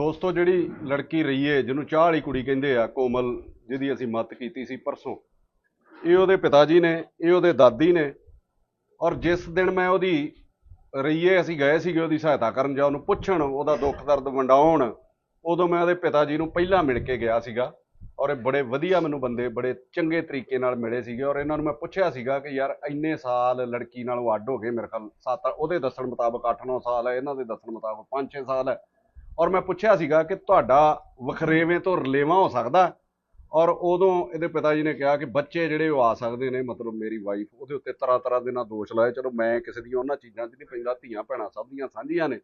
ਦੋਸਤੋ, ਜਿਹੜੀ ਲੜਕੀ ਰਹੀ ਜਿਹਨੂੰ ਚਾਹ ਵਾਲੀ ਕੁੜੀ ਕਹਿੰਦੇ ਆ, ਕੋਮਲ, ਜਿਹਦੀ ਅਸੀਂ ਮਤ ਕੀਤੀ ਸੀ ਪਰਸੋਂ, ਇਹ ਉਹਦੇ ਪਿਤਾ ਜੀ ਨੇ, ਇਹ ਉਹਦੇ ਦਾਦੀ ਨੇ, ਔਰ ਜਿਸ ਦਿਨ ਮੈਂ ਉਹਦੀ ਰਹੀਏ ਅਸੀਂ ਗਏ ਸੀਗੇ ਉਹਦੀ ਸਹਾਇਤਾ ਕਰਨ ਜਾਂ ਉਹਨੂੰ ਪੁੱਛਣ, ਉਹਦਾ ਦੁੱਖ ਦਰਦ ਵੰਡਾਉਣ, ਉਦੋਂ ਮੈਂ ਉਹਦੇ ਪਿਤਾ ਜੀ ਨੂੰ ਪਹਿਲਾਂ ਮਿਲ ਕੇ ਗਿਆ ਸੀਗਾ, ਔਰ ਇਹ ਬੜੇ ਵਧੀਆ ਮੈਨੂੰ ਬੰਦੇ, ਬੜੇ ਚੰਗੇ ਤਰੀਕੇ ਨਾਲ ਮਿਲੇ ਸੀਗੇ, ਔਰ ਇਹਨਾਂ ਨੂੰ ਮੈਂ ਪੁੱਛਿਆ ਸੀਗਾ ਕਿ ਯਾਰ ਇੰਨੇ ਸਾਲ ਲੜਕੀ ਨਾਲੋਂ ਅੱਡ ਹੋ ਗਏ ਮੇਰੇ ਖਿਆਲ, ਸੱਤ ਉਹਦੇ ਦੱਸਣ ਮੁਤਾਬਕ 8-9 ਸਾਲ ਹੈ, ਇਹਨਾਂ ਦੇ ਦੱਸਣ ਮੁਤਾਬਕ 5-6 ਸਾਲ ਹੈ ਔਰ ਮੈਂ ਪੁੱਛਿਆ ਸੀਗਾ ਕਿ ਤੁਹਾਡਾ ਵਖਰੇਵੇਂ ਤੋਂ ਰਲੇਵਾਂ ਹੋ ਸਕਦਾ ਔਰ ਉਦੋਂ ਇਹਦੇ ਪਿਤਾ ਜੀ ਨੇ ਕਿਹਾ ਕਿ ਬੱਚੇ ਜਿਹੜੇ ਉਹ ਆ ਸਕਦੇ ਨੇ, ਮਤਲਬ ਮੇਰੀ ਵਾਈਫ ਉਹਦੇ ਉੱਤੇ ਤਰ੍ਹਾਂ ਤਰ੍ਹਾਂ ਦੇ ਨਾਲ ਦੋਸ਼ ਲਾਏ, ਚਲੋ ਮੈਂ ਕਿਸੇ ਦੀਆਂ ਉਹਨਾਂ ਚੀਜ਼ਾਂ 'ਚ ਨਹੀਂ ਪੈਂਦਾ, ਧੀਆਂ ਭੈਣਾਂ ਸਭ ਦੀਆਂ ਸਾਂਝੀਆਂ ਨੇ।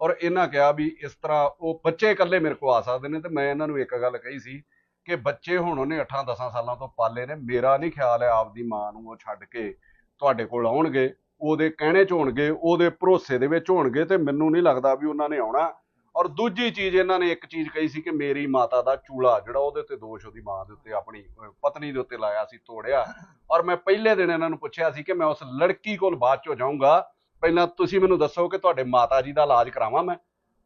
ਔਰ ਇਹਨਾਂ ਕਿਹਾ ਵੀ ਇਸ ਤਰ੍ਹਾਂ ਉਹ ਬੱਚੇ ਇਕੱਲੇ ਮੇਰੇ ਕੋਲ ਆ ਸਕਦੇ ਨੇ ਤੇ ਮੈਂ ਇਹਨਾਂ ਨੂੰ ਇੱਕ ਗੱਲ ਕਹੀ ਸੀ ਕਿ ਬੱਚੇ ਹੁਣ ਉਹਨੇ 8-10 ਸਾਲਾਂ ਤੋਂ ਪਾਲੇ ਨੇ, ਮੇਰਾ ਨਹੀਂ ਖਿਆਲ ਹੈ ਆਪਦੀ ਮਾਂ ਨੂੰ ਉਹ ਛੱਡ ਕੇ ਤੁਹਾਡੇ ਕੋਲ ਆਉਣਗੇ, ਉਹਦੇ ਕਹਿਣੇ 'ਚ ਹੋਣਗੇ, ਉਹਦੇ ਭਰੋਸੇ ਦੇ ਵਿੱਚ ਹੋਣਗੇ ਤੇ ਮੈਨੂੰ ਨਹੀਂ ਲੱਗਦਾ ਵੀ ਉਹਨਾਂ ਨੇ ਆਉਣਾ। ਔਰ ਦੂਜੀ ਚੀਜ਼ ਇਹਨਾਂ ਨੇ ਇੱਕ ਚੀਜ਼ ਕਹੀ ਸੀ ਕਿ ਮੇਰੀ ਮਾਤਾ ਦਾ ਚੂਲਾ, ਜਿਹੜਾ ਉਹਦੇ ਉੱਤੇ ਦੋਸ਼ ਉਹਦੀ ਮਾਂ ਦੇ ਉੱਤੇ ਆਪਣੀ ਪਤਨੀ ਦੇ ਉੱਤੇ ਲਾਇਆ ਸੀ, ਤੋੜਿਆ। ਔਰ ਮੈਂ ਪਹਿਲੇ ਦਿਨ ਇਹਨਾਂ ਨੂੰ ਪੁੱਛਿਆ ਸੀ ਕਿ ਮੈਂ ਉਸ ਲੜਕੀ ਕੋਲ ਬਾਅਦ ਚੋਂ ਜਾਊਂਗਾ। ਪਹਿਲਾਂ ਤੁਸੀਂ ਮੈਨੂੰ ਦੱਸੋ ਕਿ ਤੁਹਾਡੇ ਮਾਤਾ ਜੀ ਦਾ ਇਲਾਜ ਕਰਾਵਾਂ ਮੈਂ।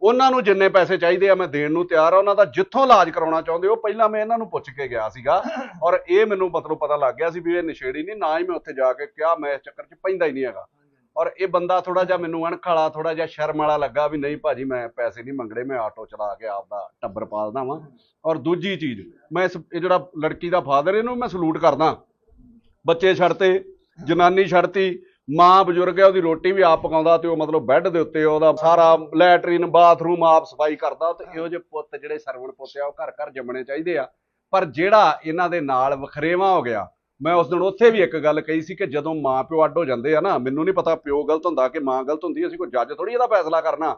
ਉਹਨਾਂ ਨੂੰ ਜਿੰਨੇ ਪੈਸੇ ਚਾਹੀਦੇ ਆ ਮੈਂ ਦੇਣ ਨੂੰ ਤਿਆਰ ਆ। ਉਹਨਾਂ ਦਾ ਜਿੱਥੋਂ ਇਲਾਜ ਕਰਾਉਣਾ ਚਾਹੁੰਦੇ ਹੋ, ਪਹਿਲਾਂ ਮੈਂ ਇਹਨਾਂ ਨੂੰ ਪੁੱਛ ਕੇ ਗਿਆ ਸੀਗਾ। ਔਰ ਇਹ ਮੈਨੂੰ ਮਤਲਬ ਪਤਾ ਲੱਗ ਗਿਆ ਸੀ ਵੀ ਇਹ ਨਸ਼ੇੜੀ ਨਹੀਂ, ਨਾ ਹੀ ਮੈਂ ਉੱਥੇ ਜਾ ਕੇ ਕਿਹਾ, ਮੈਂ ਇਸ ਚੱਕਰ 'ਚ ਪੈਂਦਾ ਹੀ ਨਹੀਂ ਹੈਗਾ। ਔਰ ਇਹ ਬੰਦਾ ਥੋੜਾ ਜਿਹਾ ਮੈਨੂੰ ਅਣਖ ਵਾਲਾ ਥੋੜਾ ਜਿਹਾ ਸ਼ਰਮ ਵਾਲਾ ਲੱਗਾ ਵੀ ਨਹੀਂ ਭਾਜੀ, ਮੈਂ ਪੈਸੇ ਨਹੀਂ ਮੰਗਣੇ, ਮੈਂ ਆਟੋ ਚਲਾ ਕੇ ਆਪਦਾ ਟੱਬਰ ਪਾਲਦਾ ਵਾਂ। ਔਰ ਦੂਜੀ ਚੀਜ਼, ਮੈਂ ਇਸ, ਇਹ ਜਿਹੜਾ ਲੜਕੀ ਦਾ ਫਾਦਰ, ਇਹਨੂੰ ਮੈਂ ਸਲੂਟ ਕਰਦਾ। ਬੱਚੇ ਛੱਡਤੇ, ਜਨਾਨੀ ਛੱਡਤੀ, ਮਾਂ ਬਜ਼ੁਰਗ ਹੈ, ਉਹਦੀ ਰੋਟੀ ਵੀ ਆਪ ਪਕਾਉਂਦਾ ਤੇ ਉਹ ਮਤਲਬ ਬੈੱਡ ਦੇ ਉੱਤੇ ਉਹਦਾ ਸਾਰਾ ਲੈਟਰੀਨ, ਬਾਥਰੂਮ ਆਪ ਸਫ਼ਾਈ ਕਰਦਾ। ਤੇ ਇਹੋ ਜਿਹੇ ਪੁੱਤ ਜਿਹੜੇ ਸਰਵਣ ਪੁੱਤ ਆ ਉਹ ਘਰ ਘਰ ਜੰਮਣੇ ਚਾਹੀਦੇ ਆ। ਪਰ ਜਿਹੜਾ ਇਹਨਾਂ ਦੇ ਨਾਲ ਵਖਰੇਵਾ ਹੋ ਗਿਆ ਮੈਂ ਉਸ ਦਿਨ ਉੱਥੇ ਵੀ ਇੱਕ ਗੱਲ ਕਹੀ ਸੀ ਕਿ ਜਦੋਂ ਮਾਂ ਪਿਓ ਅੱਡ ਹੋ ਜਾਂਦੇ ਆ ਨਾ ਮੈਨੂੰ ਨਹੀਂ ਪਤਾ ਪਿਓ ਗਲਤ ਹੁੰਦਾ ਕਿ ਮਾਂ ਗਲਤ ਹੁੰਦੀ ਅਸੀਂ ਕੋਈ ਜੱਜ ਥੋੜੀ ਇਹਦਾ ਫੈਸਲਾ ਕਰਨਾ।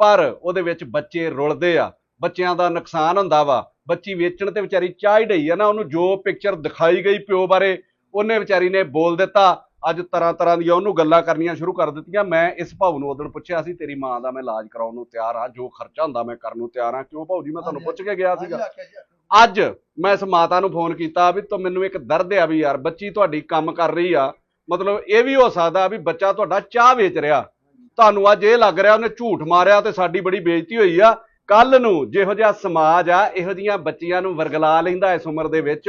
ਪਰ ਉਹਦੇ ਵਿੱਚ ਬੱਚੇ ਰੁਲਦੇ ਆ ਬੱਚਿਆਂ ਦਾ ਨੁਕਸਾਨ ਹੁੰਦਾ ਵਾ। ਬੱਚੀ ਵੇਚਣ ਤੇ ਵਿਚਾਰੀ ਚਾਹ ਹੀ ਡਈ ਆ ਨਾ ਉਹਨੂੰ ਜੋ ਪਿਕਚਰ ਦਿਖਾਈ ਗਈ ਪਿਓ ਬਾਰੇ ਉਹਨੇ ਵਿਚਾਰੀ ਨੇ ਬੋਲ ਦਿੱਤਾ। ਅੱਜ ਤਰ੍ਹਾਂ ਤਰ੍ਹਾਂ ਦੀਆਂ ਉਹਨੂੰ ਗੱਲਾਂ ਕਰਨੀਆਂ ਸ਼ੁਰੂ ਕਰ ਦਿੱਤੀਆਂ। ਮੈਂ ਇਸ ਭਾਊ ਨੂੰ ਉਦੋਂ ਪੁੱਛਿਆ ਸੀ ਤੇਰੀ ਮਾਂ ਦਾ ਮੈਂ ਇਲਾਜ ਕਰਾਉਣ ਨੂੰ ਤਿਆਰ ਆ ਜੋ ਖਰਚਾ ਹੁੰਦਾ ਮੈਂ ਕਰਨ ਨੂੰ ਤਿਆਰ ਆ। ਕਿਉਂ ਭਾਊ ਜੀ ਮੈਂ ਤੁਹਾਨੂੰ ਪੁੱਛ ਕੇ ਗਿਆ ਸੀਗਾ। ਅੱਜ ਮੈਂ ਇਸ ਮਾਤਾ ਨੂੰ ਫੋਨ ਕੀਤਾ ਵੀ ਤੂੰ ਮੈਨੂੰ ਇੱਕ ਦਰਦ ਆ ਵੀ ਯਾਰ, ਬੱਚੀ ਤੁਹਾਡੀ ਕੰਮ ਕਰ ਰਹੀ ਆ। ਮਤਲਬ ਇਹ ਵੀ ਹੋ ਸਕਦਾ ਵੀ ਬੱਚਾ ਤੁਹਾਡਾ ਚਾਹ ਵੇਚ ਰਿਹਾ। ਤੁਹਾਨੂੰ ਅੱਜ ਇਹ ਲੱਗ ਰਿਹਾ ਉਹਨੇ ਝੂਠ ਮਾਰਿਆ ਤੇ ਸਾਡੀ ਬੜੀ ਬੇਇੱਜ਼ਤੀ ਹੋਈ ਆ। ਕੱਲ ਨੂੰ ਜਿਹੋ ਜਿਹਾ ਸਮਾਜ ਆ, ਇਹੋ ਜੀਆਂ ਬੱਚੀਆਂ ਨੂੰ ਵਰਗਲਾ ਲੈਂਦਾ ਇਸ ਉਮਰ ਦੇ ਵਿੱਚ,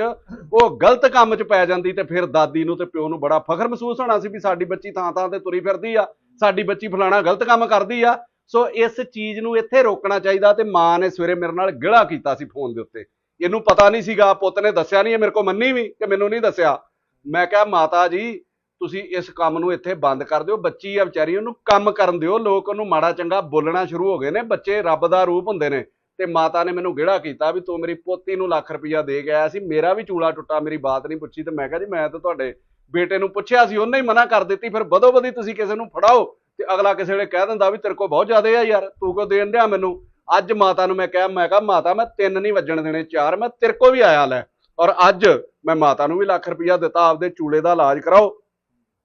ਉਹ ਗਲਤ ਕੰਮ 'ਚ ਪੈ ਜਾਂਦੀ ਤੇ ਫਿਰ ਦਾਦੀ ਨੂੰ ਤੇ ਪਿਓ ਨੂੰ ਬੜਾ ਫਖਰ ਮਹਿਸੂਸ ਹੋਣਾ ਸੀ ਵੀ ਸਾਡੀ ਬੱਚੀ ਥਾਂ ਥਾਂ ਤੇ ਤੁਰੀ ਫਿਰਦੀ ਆ, ਸਾਡੀ ਬੱਚੀ ਫਲਾਣਾ ਗਲਤ ਕੰਮ ਕਰਦੀ ਆ। ਸੋ ਇਸ ਚੀਜ਼ ਨੂੰ ਇੱਥੇ ਰੋਕਣਾ ਚਾਹੀਦਾ ਤੇ ਮਾਂ ਨੇ ਸਵੇਰੇ ਮੇਰੇ ਨਾਲ ਗਿਲਾ ਕੀਤਾ ਸੀ ਫੋਨ ਦੇ ਉੱਤੇ। ਇਹਨੂੰ ਪਤਾ ਨਹੀਂ ਸੀਗਾ, ਪੁੱਤ ਨੇ ਦੱਸਿਆ ਨਹੀਂ, ਇਹ ਮੇਰੇ ਕੋਲ ਮੰਨੀ ਵੀ ਕਿ ਮੈਨੂੰ ਨਹੀਂ ਦੱਸਿਆ। ਮੈਂ ਕਿਹਾ, ਮਾਤਾ ਜੀ, ਤੁਸੀਂ ਇਸ ਕੰਮ ਨੂੰ ਇੱਥੇ ਬੰਦ ਕਰ ਦਿਓ, ਬੱਚੀ ਆ ਵਿਚਾਰੀ, ਉਹਨੂੰ ਕੰਮ ਕਰਨ ਦਿਓ। ਲੋਕ ਉਹਨੂੰ ਮਾੜਾ ਚੰਗਾ ਬੋਲਣਾ ਸ਼ੁਰੂ ਹੋ ਗਏ ਨੇ, ਬੱਚੇ ਰੱਬ ਦਾ ਰੂਪ ਹੁੰਦੇ ਨੇ। ਤੇ ਮਾਤਾ ਨੇ ਮੈਨੂੰ ਗਿਹੜਾ ਕੀਤਾ ਵੀ ਤੂੰ ਮੇਰੀ ਪੋਤੀ ਨੂੰ ਲੱਖ ਰੁਪਇਆ ਦੇ ਕੇ ਆਇਆ ਸੀ, ਮੇਰਾ ਵੀ ਚੂਲਾ ਟੁੱਟਾ, ਮੇਰੀ ਬਾਤ ਨਹੀਂ ਪੁੱਛੀ। ਤੇ ਮੈਂ ਕਿਹਾ ਜੀ, ਮੈਂ ਤਾਂ ਤੁਹਾਡੇ ਬੇਟੇ ਨੂੰ ਪੁੱਛਿਆ ਸੀ, ਉਹਨੇ ਹੀ ਮਨਾ ਕਰ ਦਿੱਤੀ, ਫਿਰ ਬਦੋ ਬਦੀ ਤੁਸੀਂ ਕਿਸੇ ਨੂੰ ਫੜਾਓ ਤੇ ਅਗਲਾ ਕਿਸੇ ਵੇਲੇ ਕਹਿ ਦਿੰਦਾ ਵੀ ਤੇਰੇ ਕੋਲ ਬਹੁਤ ਜ਼ਿਆਦਾ ਆ ਯਾਰ, ਤੂੰ ਕਿਉਂ ਦੇਣ ਡਿਆ ਮੈਨੂੰ? ਅੱਜ ਮਾਤਾ ਨੂੰ ਮੈਂ ਕਿਹਾ ਮੈਂ ਕਿਹਾ, ਮਾਤਾ, ਮੈਂ ਤਿੰਨ ਨਹੀਂ ਵੱਜਣ ਦੇਣੇ, ਚਾਰ, ਮੈਂ ਤੇਰੇ ਕੋ ਵੀ ਆਇਆ ਲੈ। ਔਰ ਅੱਜ ਮੈਂ ਮਾਤਾ ਨੂੰ ਵੀ ਲੱਖ ਰੁਪਈਆ ਦਿੱਤਾ, ਆਪਦੇ ਚੂਲੇ ਦਾ ਇਲਾਜ ਕਰਾਓ।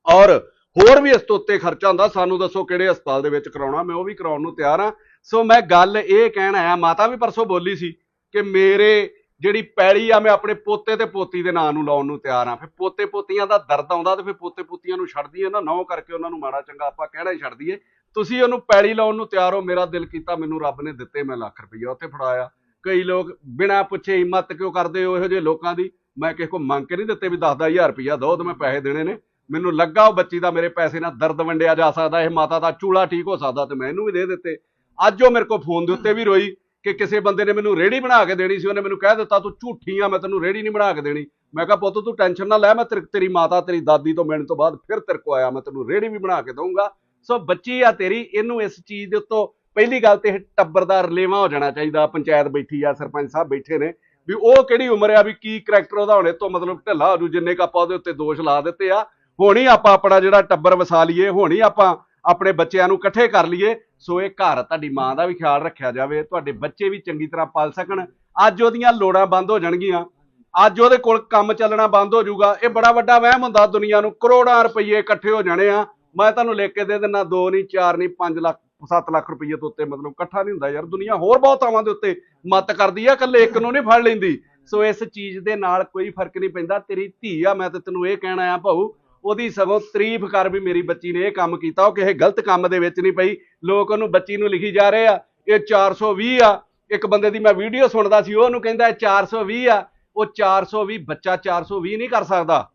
ਔਰ ਹੋਰ ਵੀ ਇਸ ਤੋਂ ਉੱਤੇ ਖਰਚਾ ਹੁੰਦਾ, ਸਾਨੂੰ ਦੱਸੋ ਕਿਹੜੇ ਹਸਪਤਾਲ ਦੇ ਵਿੱਚ ਕਰਾਉਣਾ, ਮੈਂ ਉਹ ਵੀ ਕਰਾਉਣ ਨੂੰ ਤਿਆਰ ਹਾਂ। ਸੋ ਮੈਂ ਗੱਲ ਇਹ ਕਹਿਣ ਆਇਆ, ਮਾਤਾ ਵੀ ਪਰਸੋਂ ਬੋਲੀ ਸੀ ਕਿ ਮੇਰੇ ਜਿਹੜੀ ਪੈੜੀ ਆ, ਮੈਂ ਆਪਣੇ ਪੋਤੇ ਤੇ ਪੋਤੀ ਦੇ ਨਾਂ ਨੂੰ ਲਾਉਣ ਨੂੰ ਤਿਆਰ ਹਾਂ ਫਿਰ ਪੋਤੇ ਪੋਤੀਆਂ ਦਾ ਦਰਦ ਆਉਂਦਾ ਤੇ ਫਿਰ ਪੋਤੇ ਪੋਤੀਆਂ ਨੂੰ ਛੱਡਦੀ ਦਈਏ ਨਾ ਨੌ ਕਰਕੇ ਉਹਨਾਂ ਨੂੰ ਮਾੜਾ ਚੰਗਾ ਆਪਾਂ ਕਹਿਣਾ ਹੀ ਛੱਡ ਦਈਏ। ਤੁਸੀਂ ਉਹਨੂੰ ਪੈੜੀ ਲਾਉਣ ਨੂੰ ਤਿਆਰ ਹੋ, ਮੇਰਾ ਦਿਲ ਕੀਤਾ, ਮੈਨੂੰ ਰੱਬ ਨੇ ਦਿੱਤੇ, ਮੈਂ ਲੱਖ ਰੁਪਈਆ ਉੱਥੇ ਫੜਾਇਆ। ਕਈ ਲੋਕ ਬਿਨਾਂ ਪੁੱਛੇ ਹਿੰਮਤ ਕਿਉਂ ਕਰਦੇ ਹੋ ਇਹੋ ਜਿਹੇ ਲੋਕਾਂ ਦੀ? ਮੈਂ ਕਿਸੇ ਕੋ ਮੰਗ ਕੇ ਨਹੀਂ ਦਿੱਤੇ ਵੀ 10-10000 ਰੁਪਈਆ ਦੋ ਤੇ ਮੈਂ ਪੈਸੇ ਦੇਣੇ ਨੇ। ਮੈਨੂੰ ਲੱਗਾ ਉਹ ਬੱਚੀ ਦਾ ਮੇਰੇ ਪੈਸੇ ਨਾਲ ਦਰਦ ਵੰਡਿਆ ਜਾ ਸਕਦਾ, ਇਹ ਮਾਤਾ ਦਾ ਚੂਲਾ ਠੀਕ ਹੋ ਸਕਦਾ ਤੇ ਮੈਂ ਇਹਨੂੰ ਵੀ ਦੇ ਦਿੱਤੇ। ਅੱਜ ਉਹ ਮੇਰੇ ਕੋਲ ਫੋਨ ਦੇ ਉੱਤੇ ਵੀ ਰੋਈ। ਕਿ ਕਿਸੇ ਬੰਦੇ ਨੇ ਮੈਨੂੰ ਰੇੜੀ ਬਣਾ ਕੇ ਦੇਣੀ ਸੀ, ਉਹਨੇ ਮੈਨੂੰ ਕਹਿ ਦਿੱਤਾ, ਤੂੰ ਝੂਠੀ ਆ, ਮੈਂ ਤੈਨੂੰ ਰੇੜੀ ਨਹੀਂ ਬਣਾ ਕੇ ਦੇਣੀ। ਮੈਂ ਕਿਹਾ, ਪੁੱਤ, ਤੂੰ ਟੈਨਸ਼ਨ ਨਾ ਲੈ, ਮੈਂ ਤੇਰੀ ਤੇਰੀ ਮਾਤਾ, ਤੇਰੀ ਦਾਦੀ ਤੋਂ ਮਿਲਣ ਤੋਂ ਬਾਅਦ ਫਿਰ ਤੇਰੇ ਕੋ ਆਇਆ, ਮੈਂ ਤੈਨੂੰ ਰੇੜੀ ਵੀ ਬਣਾ ਕੇ ਦਊਂਗਾ। ਸੋ ਬੱਚੀ ਆ ਤੇਰੀ, ਇਹਨੂੰ ਇਸ ਚੀਜ਼ ਦੇ ਉੱਤੋਂ ਪਹਿਲੀ ਗੱਲ ਤੇ ਇਹ ਟੱਬਰ ਦਾ ਰਲੇਵਾ ਹੋ ਜਾਣਾ ਚਾਹੀਦਾ, ਪੰਚਾਇਤ ਬੈਠੀ ਆ, ਸਰਪੰਚ ਸਾਹਿਬ ਬੈਠੇ ਨੇ, ਵੀ ਉਹ ਕਿਹੜੀ ਉਮਰ ਆ, ਵੀ ਕੀ ਕਰੈਕਟਰ ਉਹਦਾ ਹੋਣੇ ਤੋਂ ਮਤਲਬ ਢਿੱਲਾ ਹੋ ਜੂ, ਜਿੰਨੇ ਕ ਆਪਾਂ ਉਹਦੇ ਉੱਤੇ ਦੋਸ਼ ਲਾ ਦਿੱਤੇ ਆ, ਹੁਣ ਹੀ ਆਪਾਂ ਆਪਣਾ ਜਿਹੜਾ ਟੱਬਰ ਵਸਾ ਲਈਏ ਹੀ ਆਪਾਂ ਆਪਣੇ ਬੱਚਿਆਂ ਨੂੰ ਇਕੱਠੇ ਕਰ ਲਈਏ। ਸੋ ਇਹ ਘਰ ਤੁਹਾਡੀ ਮਾਂ ਦਾ ਵੀ ਖਿਆਲ ਰੱਖਿਆ ਜਾਵੇ, ਤੁਹਾਡੇ ਬੱਚੇ ਵੀ ਚੰਗੀ ਤਰ੍ਹਾਂ ਪਲ ਸਕਣ। ਅੱਜ ਉਹਦੀਆਂ ਲੋੜਾਂ ਬੰਦ ਹੋ ਜਾਣਗੀਆਂ। ਅੱਜ ਉਹਦੇ ਕੋਲ ਕੰਮ ਚੱਲਣਾ ਬੰਦ ਹੋ ਜਾਊਗਾ। ਇਹ ਬੜਾ ਵੱਡਾ ਵਹਿਮ ਹੁੰਦਾ ਦੁਨੀਆ ਨੂੰ। ਕਰੋੜਾਂ ਰੁਪਏ ਇਕੱਠੇ ਹੋ ਜਾਣੇ ਆ। ਮੈਂ ਤੁਹਾਨੂੰ ਲਿਖ ਕੇ ਦੇ ਦਿੰਦਾ, ਦੋ ਨਹੀਂ, ਚਾਰ ਨਹੀਂ 5 ਲੱਖ 7 ਲੱਖ ਰੁਪਏ ਤੋਂ ਉੱਤੇ ਮਤਲਬ ਇਕੱਠਾ ਨਹੀਂ ਹੁੰਦਾ ਯਾਰ। ਦੁਨੀਆ ਹੋਰ ਬਹੁਤ ਥਾਵਾਂ ਦੇ ਉੱਤੇ ਮਤ ਕਰਦੀ ਆ, ਇਕੱਲੇ ਇੱਕ ਨੂੰ ਨਹੀਂ ਫੜ ਲੈਂਦੀ। ਸੋ ਇਸ ਚੀਜ਼ ਦੇ ਨਾਲ ਕੋਈ ਫ਼ਰਕ ਨਹੀਂ ਪੈਂਦਾ। ਤੇਰੀ ਧੀ ਆ, ਮੈਂ ਤੇ ਤੈਨੂੰ ਇਹ ਕਹਿਣਾ ਆ ਭਾਊ ਉਹਦੀ ਸਗੋਂ ਤਾਰੀਫ ਕਰ ਵੀ ਮੇਰੀ ਬੱਚੀ ਨੇ ਇਹ ਕੰਮ ਕੀਤਾ। ਉਹ ਕਿਸੇ ਗਲਤ ਕੰਮ ਦੇ ਵਿੱਚ ਨਹੀਂ ਪਈ। ਲੋਕ ਉਹਨੂੰ ਬੱਚੀ ਨੂੰ ਲਿਖੀ ਜਾ ਰਹੇ ਆ। ਇਹ 420 ਆ। ਇੱਕ ਬੰਦੇ ਦੀ ਮੈਂ ਵੀਡੀਓ ਸੁਣਦਾ ਸੀ ਉਹਨੂੰ ਕਹਿੰਦਾ ਇਹ 420 ਆ। ਉਹ 420 ਬੱਚਾ 420 ਨਹੀਂ ਕਰ ਸਕਦਾ।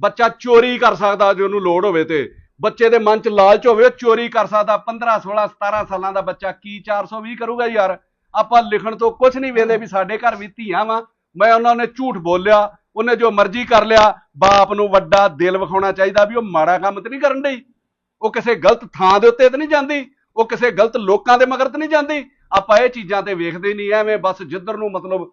ਬੱਚਾ ਚੋਰੀ ਕਰ ਸਕਦਾ ਜੇ ਉਹਨੂੰ ਲੋੜ ਹੋਵੇ ਤੇ। ਬੱਚੇ ਦੇ ਮਨ 'ਚ ਲਾਲਚ ਹੋਵੇ, ਉਹ ਚੋਰੀ ਕਰ ਸਕਦਾ। 15 16 17 ਸਾਲਾਂ ਦਾ ਬੱਚਾ ਕੀ 420 ਕਰੂਗਾ ਯਾਰ? ਆਪਾਂ ਲਿਖਣ ਤੋਂ ਕੁਝ ਨਹੀਂ ਵੇਲੇ ਵੀ ਸਾਡੇ ਘਰ ਵੀ ਧੀਆਂ ਵਾ। ਮੈਂ ਉਹਨਾਂ ਨੇ ਝੂਠ ਬੋਲਿਆ। ਉਹਨੇ ਜੋ ਮਰਜ਼ੀ ਕਰ ਲਿਆ, ਬਾਪ ਨੂੰ ਵੱਡਾ ਦਿਲ ਵਿਖਾਉਣਾ ਚਾਹੀਦਾ ਵੀ ਉਹ ਮਾੜਾ ਕੰਮ ਤੇ ਨਹੀਂ ਕਰਨ ਡਈ। ਉਹ ਕਿਸੇ ਗਲਤ ਥਾਂ ਦੇ ਉੱਤੇ ਤੇ ਨਹੀਂ ਜਾਂਦੀ, ਉਹ ਕਿਸੇ ਗਲਤ ਲੋਕਾਂ ਦੇ ਮਗਰ ਤੇ ਨਹੀਂ ਜਾਂਦੀ। ਆਪਾਂ ਇਹ ਚੀਜ਼ਾਂ ਤੇ ਵੇਖਦੇ ਨਹੀਂ, ਐਵੇਂ ਬਸ ਜਿੱਧਰ ਨੂੰ ਮਤਲਬ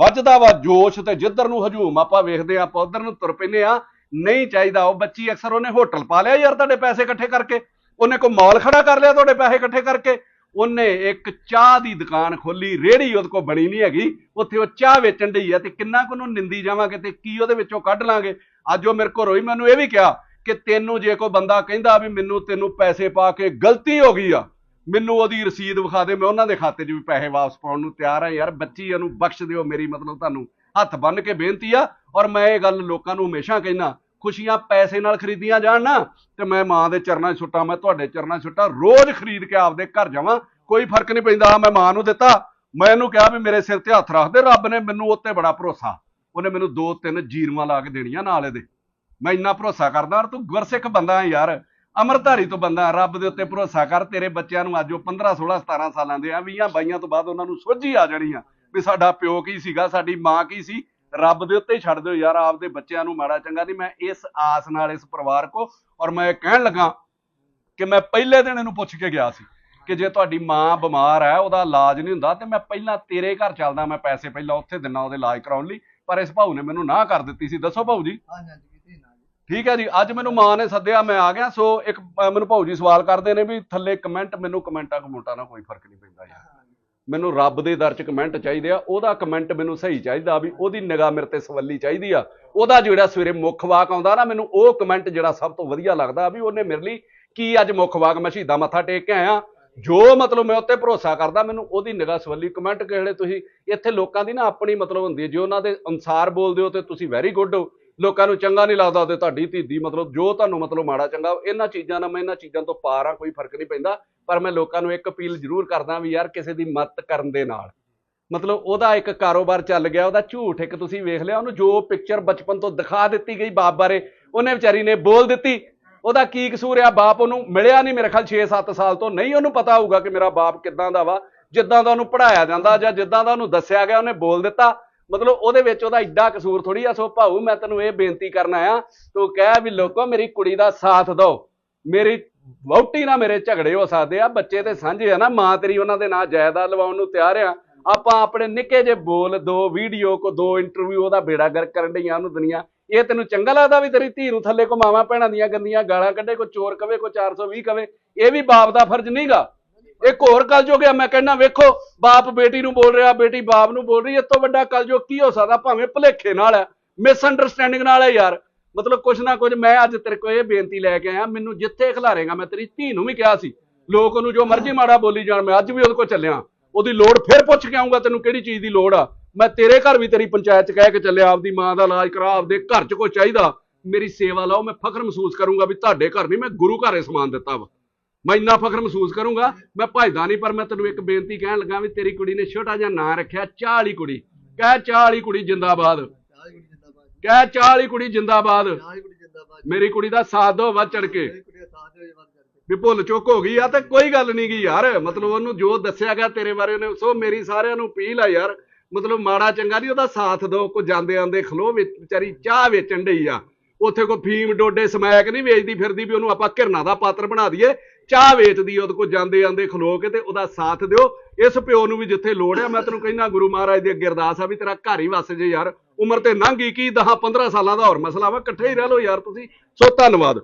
ਵੱਜਦਾ ਵਾ ਜੋਸ਼ ਤੇ ਜਿੱਧਰ ਨੂੰ ਹਜੂਮ ਆਪਾਂ ਵੇਖਦੇ ਆ ਆਪਾਂ ਉਧਰ ਨੂੰ ਤੁਰ ਪੈਂਦੇ ਆ ਨਹੀਂ ਚਾਹੀਦਾ। ਉਹ ਬੱਚੀ ਅਕਸਰ ਉਹਨੇ ਹੋਟਲ ਪਾ ਲਿਆ ਯਾਰ ਤੁਹਾਡੇ ਪੈਸੇ ਇਕੱਠੇ ਕਰਕੇ, ਉਹਨੇ ਕੋਈ ਮਾਲ ਖੜਾ ਕਰ ਲਿਆ ਤੁਹਾਡੇ ਪੈਸੇ ਇਕੱਠੇ ਕਰਕੇ। ਉਹਨੇ ਇੱਕ ਚਾਹ ਦੀ ਦੁਕਾਨ ਖੋਲੀ ਰੇੜੀ ਉਹਦੇ ਕੋਲ ਬਣੀ ਨਹੀਂ ਹੈਗੀ। ਉੱਥੇ ਉਹ ਚਾਹ ਵੇਚਣ ਡਈ ਆ ਤੇ ਕਿੰਨਾ ਕੁ ਨੂੰ ਨਿੰਦੀ ਜਾਵਾਂਗੇ ਤੇ ਕੀ ਉਹਦੇ ਵਿੱਚੋਂ ਕੱਢ ਲਾਂਗੇ? ਅੱਜ ਉਹ ਮੇਰੇ ਕੋਲ ਰੋਈ, ਮੈਨੂੰ ਇਹ ਵੀ ਕਿਹਾ ਕਿ ਤੈਨੂੰ ਜੇ ਕੋਈ ਬੰਦਾ ਕਹਿੰਦਾ ਵੀ ਮੈਨੂੰ ਤੈਨੂੰ ਪੈਸੇ ਪਾ ਕੇ ਗਲਤੀ ਹੋ ਗਈ ਆ, ਮੈਨੂੰ ਉਹਦੀ ਰਸੀਦ ਵਿਖਾ ਦੇ, ਮੈਂ ਉਹਨਾਂ ਦੇ ਖਾਤੇ 'ਚ ਵੀ ਪੈਸੇ ਵਾਪਸ ਪਾਉਣ ਨੂੰ ਤਿਆਰ ਆ ਯਾਰ, ਬੱਚੀ ਇਹਨੂੰ ਬਖਸ਼ ਦਿਓ ਮੇਰੀ ਮਤਲਬ ਤੁਹਾਨੂੰ। ਹੱਥ ਬੰਨ ਕੇ ਬੇਨਤੀ ਆ ਔਰ ਮੈਂ ਇਹ ਗੱਲ ਲੋਕਾਂ ਨੂੰ ਹਮੇਸ਼ਾ ਕਹਿਣਾ ਖੁਸ਼ੀਆਂ ਪੈਸੇ ਨਾਲ ਖਰੀਦੀਆਂ ਜਾਣ ਨਾ, ਤੇ ਮੈਂ ਮਾਂ ਦੇ ਚਰਨਾਂ 'ਚ ਛੁੱਟਾਂ ਮੈਂ ਤੁਹਾਡੇ ਚਰਨਾਂ 'ਚ ਛੁੱਟਾਂ ਰੋਜ਼ ਖਰੀਦ ਕੇ ਆਪਦੇ ਘਰ ਜਾਵਾਂ, ਕੋਈ ਫ਼ਰਕ ਨਹੀਂ ਪੈਂਦਾ ਮੈਂ ਮਾਂ ਨੂੰ ਦਿੱਤਾ, ਮੈਂ ਇਹਨੂੰ ਕਿਹਾ ਵੀ ਮੇਰੇ ਸਿਰ ਤੇ ਹੱਥ ਰੱਖ ਦੇ, ਰੱਬ ਨੇ ਮੈਨੂੰ ਉੱਤੇ ਬੜਾ ਭਰੋਸਾ, ਉਹਨੇ ਮੈਨੂੰ ਦੋ ਤਿੰਨ ਜੀਰਵਾਂ ਲਾ ਕੇ ਦੇਣੀਆਂ ਨਾਲ ਇਹਦੇ, ਮੈਂ ਇੰਨਾ ਭਰੋਸਾ ਕਰਦਾ, ਔਰ ਤੂੰ ਗੁਰਸਿੱਖ ਬੰਦਾ ਹੈ ਯਾਰ, ਅਮਰਧਾਰੀ ਤੋਂ ਬੰਦਾ ਰੱਬ ਦੇ ਉੱਤੇ ਭਰੋਸਾ ਕਰ, ਤੇਰੇ ਬੱਚਿਆਂ ਨੂੰ ਅੱਜ ਉਹ 15 16 17 ਸਾਲਾਂ ਦੇ ਆ 20 22 ਤੋਂ ਬਾਅਦ ਉਹਨਾਂ ਨੂੰ ਸੋਝੀ ਆ ਜਾਣੀ ਆ ਵੀ ਸਾਡਾ ਪਿਓ ਕੀ ਸੀਗਾ, ਸਾਡੀ ਮਾਂ ਕੀ ਸੀ ਰੱਬ ਦੇ ਉੱਤੇ ਛੱਡ ਦਿਓ ਯਾਰ ਆਪਦੇ ਬੱਚਿਆਂ ਨੂੰ ਮਾੜਾ ਚੰਗਾ ਨਹੀਂ ਮੈਂ ਇਸ ਆਸ ਨਾਲ ਇਸ ਪਰਿਵਾਰ ਕੋ ਔਰ ਮੈਂ ਇਹ ਕਹਿਣ ਲੱਗਾ ਕਿ ਮੈਂ ਪਹਿਲੇ ਦਿਨ ਇਹਨੂੰ ਪੁੱਛ ਕੇ ਗਿਆ ਸੀ ਕਿ ਜੇ ਤੁਹਾਡੀ ਮਾਂ ਬਿਮਾਰ ਹੈ ਉਹਦਾ ਇਲਾਜ ਨਹੀਂ ਹੁੰਦਾ ਤੇ ਮੈਂ ਪਹਿਲਾਂ ਤੇਰੇ ਘਰ ਚੱਲਦਾ ਮੈਂ ਪੈਸੇ ਪਹਿਲਾਂ ਉੱਥੇ ਦਿਨਾ ਉਹਦੇ ਇਲਾਜ ਕਰਾਉਣ ਲਈ ਪਰ ਇਸ ਭਾਊ ਨੇ ਮੈਨੂੰ ਨਾ ਕਰ ਦਿੱਤੀ ਸੀ। ਦੱਸੋ ਭਾਊ ਜੀ। ਠੀਕ ਹੈ ਜੀ ਅੱਜ ਮੈਨੂੰ ਮਾਂ ਨੇ ਸੱਦਿਆ ਮੈਂ ਆ ਗਿਆ ਸੋ ਇੱਕ ਮੈਨੂੰ ਭਾਊ ਜੀ ਸਵਾਲ ਕਰਦੇ ਨੇ ਵੀ ਥੱਲੇ ਕਮੈਂਟ ਮੈਨੂੰ ਕਮੈਂਟਾਂ ਕਮੈਂਟਾਂ ਨਾਲ ਕੋਈ ਫ਼ਰਕ ਨਹੀਂ ਪੈਂਦਾ ਯਾਰ। ਮੈਨੂੰ ਰੱਬ ਦੇ ਦਰ ਚ ਕਮੈਂਟ ਚਾਹੀਦੇ ਆ, ਉਹਦਾ ਕਮੈਂਟ ਮੈਨੂੰ ਸਹੀ ਚਾਹੀਦਾ ਵੀ ਉਹਦੀ ਨਿਗਾਹ ਮੇਰੇ ਤੇ ਸਵੱਲੀ ਚਾਹੀਦੀ ਆ। ਉਹਦਾ ਜਿਹੜਾ ਸਵੇਰੇ ਮੁੱਖ ਵਾਕ ਆਉਂਦਾ ਨਾ, ਮੈਨੂੰ ਉਹ ਕਮੈਂਟ ਜਿਹੜਾ ਸਭ ਤੋਂ ਵਧੀਆ ਲੱਗਦਾ ਵੀ ਉਹਨੇ ਮੇਰੇ ਲਈ ਕੀ ਅੱਜ ਮੁੱਖ ਵਾਕ ਮੈਂ ਸ਼ਹੀਦਾਂ ਮੱਥਾ ਟੇਕ ਕੇ ਆਇਆ। ਜੋ ਮਤਲਬ ਮੈਂ ਉੱਤੇ ਭਰੋਸਾ ਕਰਦਾ, ਮੈਨੂੰ ਉਹਦੀ ਨਿਗਾਹ ਸਵੱਲੀ ਕਮੈਂਟ ਜਿਹੜੇ ਤੁਸੀਂ, ਇੱਥੇ ਲੋਕਾਂ ਦੀ ਨਾ ਆਪਣੀ ਮਤਲਬ ਹੁੰਦੀ ਹੈ, ਜੇ ਉਹਨਾਂ ਦੇ ਅਨਸਾਰ ਬੋਲਦੇ ਹੋ ਤੇ ਤੁਸੀਂ ਵੈਰੀ ਗੁੱਡ ਹੋ। ਲੋਕਾਂ ਨੂੰ ਚੰਗਾ ਨਹੀਂ ਲੱਗਦਾ ਤੇ ਤੁਹਾਡੀ ਧੀ ਦੀ ਮਤਲਬ, ਜੋ ਤੁਹਾਨੂੰ ਮਤਲਬ ਮਾੜਾ ਚੰਗਾ, ਇਹਨਾਂ ਚੀਜ਼ਾਂ ਨਾਲ ਮੈਂ ਇਹਨਾਂ ਚੀਜ਼ਾਂ ਤੋਂ ਪਾਰ ਆ ਕੋਈ ਫ਼ਰਕ ਨਹੀਂ ਪੈਂਦਾ। ਪਰ ਮੈਂ ਲੋਕਾਂ ਨੂੰ ਇੱਕ ਅਪੀਲ ਜ਼ਰੂਰ ਕਰਦਾ ਵੀ ਯਾਰ ਕਿਸੇ ਦੀ ਮਦਦ ਕਰਨ ਦੇ ਨਾਲ। ਮਤਲਬ ਉਹਦਾ ਇੱਕ ਕਾਰੋਬਾਰ ਚੱਲ ਗਿਆ, ਉਹਦਾ ਝੂਠ ਇੱਕ ਤੁਸੀਂ ਵੇਖ ਲਿਆ, ਉਹਨੂੰ ਜੋ ਪਿਕਚਰ ਬਚਪਨ ਤੋਂ ਦਿਖਾ ਦਿੱਤੀ ਗਈ ਬਾਪ ਬਾਰੇ, ਉਹਨੇ ਵਿਚਾਰੀ ਨੇ ਬੋਲ ਦਿੱਤੀ। ਉਹਦਾ ਕੀ ਕਸੂਰ ਆ? ਬਾਪ ਉਹਨੂੰ ਮਿਲਿਆ ਨਹੀਂ ਮੇਰੇ ਖਿਆਲ 6-7 ਸਾਲ ਤੋਂ। ਨਹੀਂ ਉਹਨੂੰ ਪਤਾ ਹੋਊਗਾ ਕਿ ਮੇਰਾ ਬਾਪ ਕਿੱਦਾਂ ਦਾ ਵਾ, ਜਿੱਦਾਂ ਦਾ ਉਹਨੂੰ ਪੜਾਇਆ ਜਾਂਦਾ ਜਾਂ ਜਿੱਦਾਂ ਦਾ ਉਹਨੂੰ ਦੱਸਿਆ ਗਿਆ, ਉਹਨੇ ਬੋਲ ਦਿੱਤਾ। ਮਤਲਬ ਉਹਦੇ ਵਿੱਚ ਉਹਦਾ ਇੱਡਾ ਕਸੂਰ ਥੋੜੀ ਆ, ਸੋ ਭਾਊ, ਮੈਂ ਤੈਨੂੰ ਇਹ ਬੇਨਤੀ ਕਰਨ ਆਇਆ, ਤੂੰ ਕਹਿ ਵੀ ਲੋਕੋ, ਮੇਰੀ ਕੁੜੀ ਦਾ ਸਾਥ ਦਿਓ ਮੇਰੀ ਵਹੁਟੀ ਨਾਲ ਮੇਰੇ ਝਗੜੇ ਹੋ ਸਕਦੇ ਆ, ਬੱਚੇ ਤੇ ਸਾਂਝੇ ਆ ਨਾ, ਮਾਂ ਤੇਰੀ ਉਹਨਾਂ ਦੇ ਨਾਂ ਜਾਇਦਾਦ ਲਵਾਉਣ ਨੂੰ ਤਿਆਰ ਆ। ਆਪਾਂ ਆਪਣੇ ਨਿੱਕੇ ਜੇ ਬੋਲ ਦੋ, ਵੀਡੀਓ ਕੋ ਦੋ, ਇੰਟਰਵਿਊ ਉਹਦਾ ਬੇੜਾ ਗਰਕ ਕਰਨ ਡਈਆਂ ਉਹਨੂੰ ਦੁਨੀਆ। ਇਹ ਤੈਨੂੰ ਚੰਗਾ ਲੱਗਦਾ ਵੀ ਤੇਰੀ ਧੀ ਨੂੰ ਥੱਲੇ ਕੋ ਮਾਵਾਂ, ਭੈਣਾਂ ਦੀਆਂ ਗੰਦੀਆਂ ਗਾਲਾਂ ਕੱਢੇ, ਕੋ ਚੋਰ ਕਵੇ, ਕੋ 420 ਕਵੇ? ਇਹ ਵੀ ਬਾਪ ਦਾ ਫਰਜ਼ ਨਹੀਂਗਾ ਇੱਕ ਹੋਰ ਕਲਯੁਗ ਗਿਆ ਮੈਂ ਕਹਿੰਦਾ, ਵੇਖੋ ਬਾਪ ਬੇਟੀ ਨੂੰ ਬੋਲ ਰਿਹਾ, ਬੇਟੀ ਬਾਪ ਨੂੰ ਬੋਲ ਰਹੀ ਇਸ ਤੋਂ ਵੱਡਾ ਕਲਯੁਗ ਕੀ ਹੋ ਸਕਦਾ? ਭਾਵੇਂ ਭੁਲੇਖੇ ਨਾਲ ਹੈ ਮਿਸਅੰਡਰਸਟੈਂਡਿੰਗ ਨਾਲ ਹੈ ਯਾਰ। ਮਤਲਬ ਕੁਛ ਨਾ ਕੁਝ ਮੈਂ ਅੱਜ ਤੇਰੇ ਕੋਲ ਇਹ ਬੇਨਤੀ ਲੈ ਕੇ ਆਇਆ, ਮੈਨੂੰ ਜਿੱਥੇ ਖਿਲਾਰੇਗਾ ਮੈਂ ਤੇਰੀ ਧੀ ਨੂੰ ਵੀ ਕਿਹਾ ਸੀ। ਲੋਕ ਉਹਨੂੰ ਜੋ ਮਰਜ਼ੀ ਮਾੜਾ ਬੋਲੀ ਜਾਣ, ਮੈਂ ਅੱਜ ਵੀ ਉਹਦੇ ਕੋਲ ਚੱਲਿਆ। ਉਹਦੀ ਲੋੜ ਫਿਰ ਪੁੱਛ ਕੇ ਆਉਂਗਾ ਤੈਨੂੰ ਕਿਹੜੀ ਚੀਜ਼ ਦੀ ਲੋੜ ਆ। ਮੈਂ ਤੇਰੇ ਘਰ ਵੀ ਤੇਰੀ ਪੰਚਾਇਤ ਚ ਕਹਿ ਕੇ ਚੱਲਿਆ, ਆਪਦੀ ਮਾਂ ਦਾ ਇਲਾਜ ਕਰਾ, ਆਪਦੇ ਘਰ ਚ ਕੋਈ ਚਾਹੀਦਾ। ਮੇਰੀ ਸੇਵਾ ਲਾਓ, ਮੈਂ ਫਖਰ ਮਹਿਸੂਸ ਕਰੂੰਗਾ ਵੀ ਤੁਹਾਡੇ ਘਰ ਨਹੀਂ, ਮੈਂ ਗੁਰੂ ਘਰੇ ਸਮਾਨ ਦਿੱਤਾ ਵਾ। ਮੈਂ ਇੰਨਾ ਫਖਰ ਮਹਿਸੂਸ ਕਰੂੰਗਾ ਮੈਂ ਭਜਦਾ ਨਹੀਂ ਪਰ ਮੈਂ ਤੈਨੂੰ ਇੱਕ ਬੇਨਤੀ ਕਹਿਣ ਲੱਗਾ ਵੀ ਤੇਰੀ ਕੁੜੀ ਨੇ ਛੋਟਾ ਜਿਹਾ ਨਾਂ ਰੱਖਿਆ ਚਾਹ ਵਾਲੀ ਕੁੜੀ। ਕਹਿ ਚਾਹ ਵਾਲੀ ਕੁੜੀ ਜਿੰਦਾਬਾਦ। ਕਹਿ ਚਾਹ ਵਾਲੀ ਕੁੜੀ ਜਿੰਦਾਬਾਦ। ਮੇਰੀ ਕੁੜੀ ਦਾ ਸਾਥ ਦਿਓ ਵੱਧ ਚੜ ਕੇ। ਦਾ ਦੇ ਵੀ ਭੁੱਲ ਚੁੱਕ ਹੋ ਗਈ ਆ ਤੇ ਕੋਈ ਗੱਲ ਨਹੀਂ ਗਈ ਯਾਰ। ਮਤਲਬ ਉਹਨੂੰ ਜੋ ਦੱਸਿਆ ਗਿਆ ਤੇਰੇ ਬਾਰੇ ਉਹਨੇ ਸੋ ਮੇਰੀ ਸਾਰਿਆਂ ਨੂੰ ਅਪੀਲ ਆ ਯਾਰ। ਮਤਲਬ ਮਾੜਾ ਚੰਗਾ ਨਹੀਂ ਉਹਦਾ ਸਾਥ ਦਿਓ ਕੋ ਜਾਂਦੇ ਆਂਦੇ ਖਲੋ ਵਿੱਚ ਵਿਚਾਰੀ ਚਾਹ ਵੇਚਣ ਡਈ ਆ। ਉੱਥੇ ਕੋ ਫੀਮ ਡੋਡੇ ਸਮੈਕ ਨਹੀਂ ਵੇਚਦੀ ਫਿਰਦੀ ਵੀ ਉਹਨੂੰ ਆਪਾਂ ਘਿਰਨਾ ਦਾ ਪਾਤਰ ਬਣਾ ਦਈਏ। ਚਾਹ ਵੇਚਦੀ ਉਹਦੇ ਕੋਲ ਜਾਂਦੇ ਆਂਦੇ ਖਲੋ ਕੇ ਤੇ ਉਹਦਾ ਸਾਥ ਦਿਓ। ਇਸ ਪਿਓ ਨੂੰ ਵੀ ਜਿੱਥੇ ਲੋੜ ਹੈ ਮੈਂ ਤੈਨੂੰ ਕਹਿੰਦਾ ਗੁਰੂ ਮਹਾਰਾਜ ਦੀ ਅੱਗੇ ਅਰਦਾਸ ਆ ਵੀ ਤੇਰਾ ਘਰ ਹੀ ਵਸ ਜੇ ਯਾਰ। ਉਮਰ ਤੇ ਲੰਘ ਗਈ ਕੀ 10 15 ਸਾਲਾਂ ਦਾ ਹੋਰ ਮਸਲਾ ਵਾ, ਇਕੱਠੇ ਹੀ ਰਹਿ ਲਓ ਯਾਰ ਤੁਸੀਂ। ਸੋ ਧੰਨਵਾਦ।